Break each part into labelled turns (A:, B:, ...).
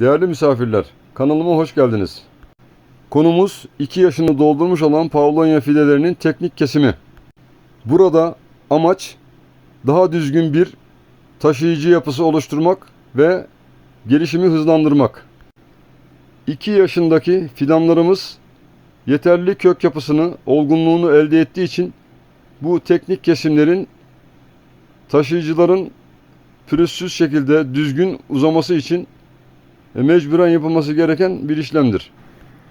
A: Değerli misafirler, kanalıma hoş geldiniz. Konumuz 2 yaşını doldurmuş olan Pavlonya fidelerinin teknik kesimi. Burada amaç daha düzgün bir taşıyıcı yapısı oluşturmak ve gelişimi hızlandırmak. 2 yaşındaki fidanlarımız yeterli kök yapısını, olgunluğunu elde ettiği için bu teknik kesimlerin taşıyıcıların pürüzsüz şekilde düzgün uzaması için mecburen yapılması gereken bir işlemdir.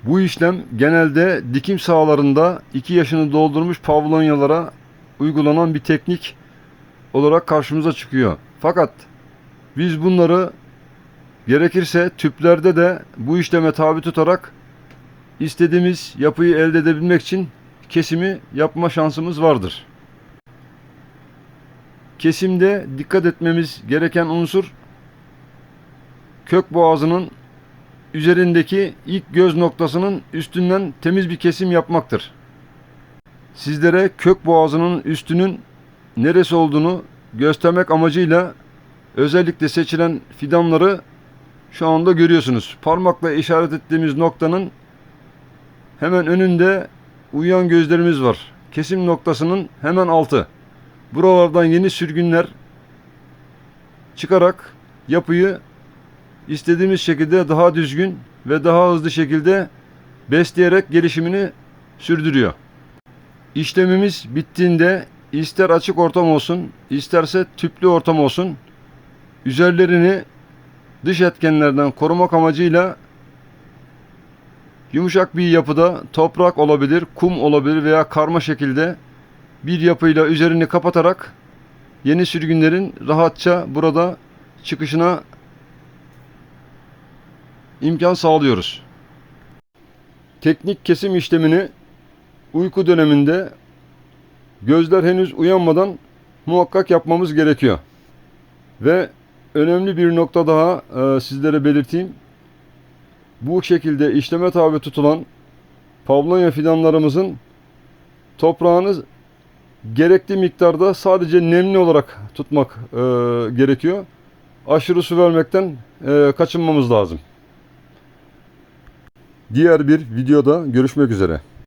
A: Bu işlem genelde dikim sahalarında 2 yaşını doldurmuş pavlonyalara uygulanan bir teknik olarak karşımıza çıkıyor. Fakat biz bunları gerekirse tüplerde de bu işleme tabi tutarak istediğimiz yapıyı elde edebilmek için kesimi yapma şansımız vardır. Kesimde dikkat etmemiz gereken unsur kök boğazının üzerindeki ilk göz noktasının üstünden temiz bir kesim yapmaktır. Sizlere kök boğazının üstünün neresi olduğunu göstermek amacıyla özellikle seçilen fidanları şu anda görüyorsunuz. Parmakla işaret ettiğimiz noktanın hemen önünde uyuyan gözlerimiz var. Kesim noktasının hemen altı. Buralardan yeni sürgünler çıkarak yapıyı istediğimiz şekilde daha düzgün ve daha hızlı şekilde besleyerek gelişimini sürdürüyor. İşlemimiz bittiğinde ister açık ortam olsun, isterse tüplü ortam olsun, üzerlerini dış etkenlerden korumak amacıyla yumuşak bir yapıda toprak olabilir, kum olabilir veya karma şekilde bir yapıyla üzerini kapatarak yeni sürgünlerin rahatça burada çıkışına imkan sağlıyoruz. Teknik kesim işlemini uyku döneminde gözler henüz uyanmadan muhakkak yapmamız gerekiyor. Ve önemli bir nokta daha e, sizlere belirteyim. Bu şekilde işleme tabi tutulan pavlonya fidanlarımızın toprağını gerekli miktarda sadece nemli olarak tutmak e, gerekiyor. Aşırı su vermekten e, kaçınmamız lazım. Diğer bir videoda görüşmek üzere.